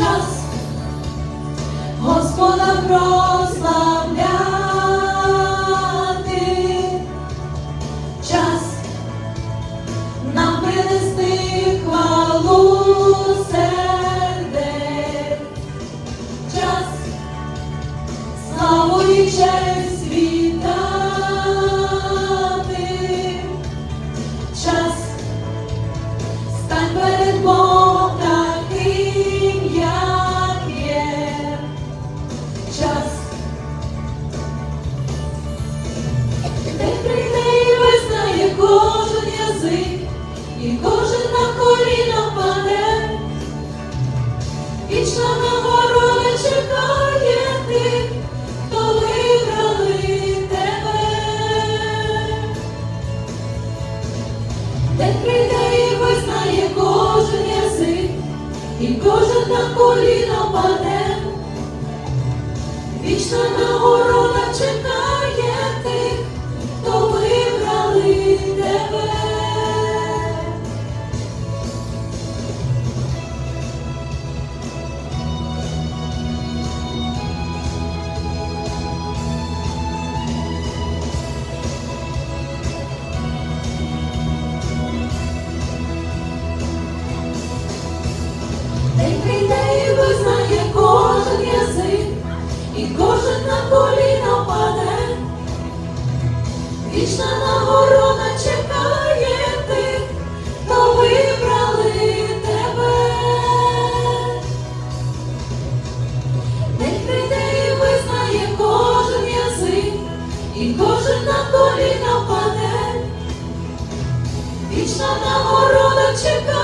час, Господа про. Вічна нагорода чекає тих, хто вибрали тебе. День прийде і визнає кожен язик, і кожен на паде. Вічна нагорода чекає нагорода чекає тих, хто вибрали тебе. День визнає кожен язик, і кожен на коліна паде. Вічна нагорода чекає